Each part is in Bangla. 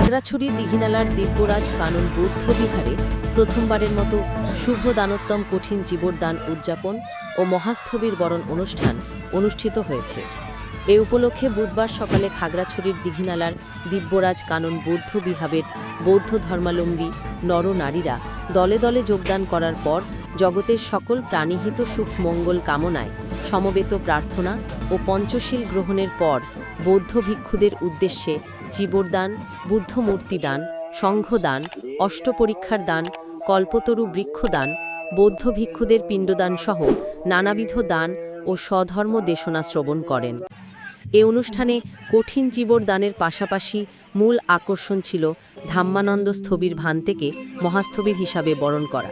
খাগড়াছড়ি দিঘিনালার দিব্যরাজ কানন বৌদ্ধ বিহারে প্রথমবারের মতো শুভ দানোত্তম কঠিন জীবরদান উদযাপন ও মহাস্থবির বরণ অনুষ্ঠান অনুষ্ঠিত হয়েছে। এ উপলক্ষে বুধবার সকালে খাগড়াছড়ির দিঘিনালার দিব্যরাজ কানন বৌদ্ধ বিহারের বৌদ্ধ ধর্মালম্বী নরনারীরা দলে দলে যোগদান করার পর জগতের সকল প্রাণীহিত সুখ মঙ্গল কামনায় সমবেত প্রার্থনা ও পঞ্চশীল গ্রহণের পর বৌদ্ধ ভিক্ষুদের উদ্দেশ্যে জীবরদান বুদ্ধমূর্তি দান সংঘদান, অষ্টপরীক্ষার দান, কল্পতরু বৃক্ষদান, বৌদ্ধ ভিক্ষুদের পিণ্ডদান সহ নানাবিধ দান ও স্বধর্ম দেশনা শ্রবণ করেন। এ অনুষ্ঠানে কঠিন জীবর দানের পাশাপাশি মূল আকর্ষণ ছিল ধাম্মানন্দ স্থবির ভান্তেকে মহাস্থবির হিসাবে বরণ করা।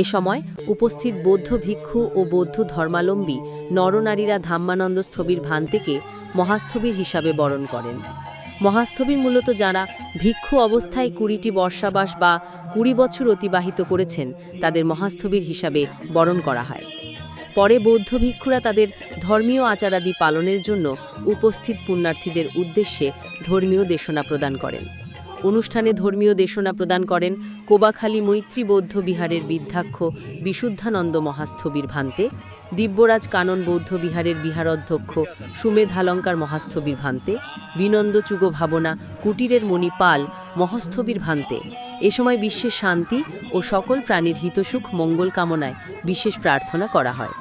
এ সময় উপস্থিত বৌদ্ধ ভিক্ষু ও বৌদ্ধ ধর্মালম্বী নরনারীরা ধাম্মানন্দ স্থবির ভান্তেকে মহাস্থবির হিসাবে বরণ করেন। মহাস্থবির মূলত যারা ভিক্ষু অবস্থায় কুড়িটি বর্ষাবাস বা কুড়ি বছর অতিবাহিত করেছেন, তাদের মহাস্থবির হিসাবে বরণ করা হয়। পরে বৌদ্ধ ভিক্ষুরা তাদের ধর্মীয় আচারাদি পালনের জন্য উপস্থিত পুণ্যার্থীদের উদ্দেশ্যে ধর্মীয় দেশনা প্রদান করেন। অনুষ্ঠানে ধর্মীয় দেশনা প্রদান করেন কোবাখালী মৈত্রী বৌদ্ধ বিহারের বিদ্যাক্ষ বিশুদ্ধানন্দ মহাস্থবির ভান্তে, দিব্যরাজ কানন বৌদ্ধ বিহারের বিহারধ্যক্ষ সুমেধালঙ্কার মহাস্থবির ভান্তে, বিনন্দ চুগ ভাবনা কুটিরের মণি পাল মহস্থবির ভান্তে। এ সময় বিশ্বের শান্তি ও সকল প্রাণীর হিতসুখ মঙ্গল কামনায় বিশেষ প্রার্থনা করা হয়।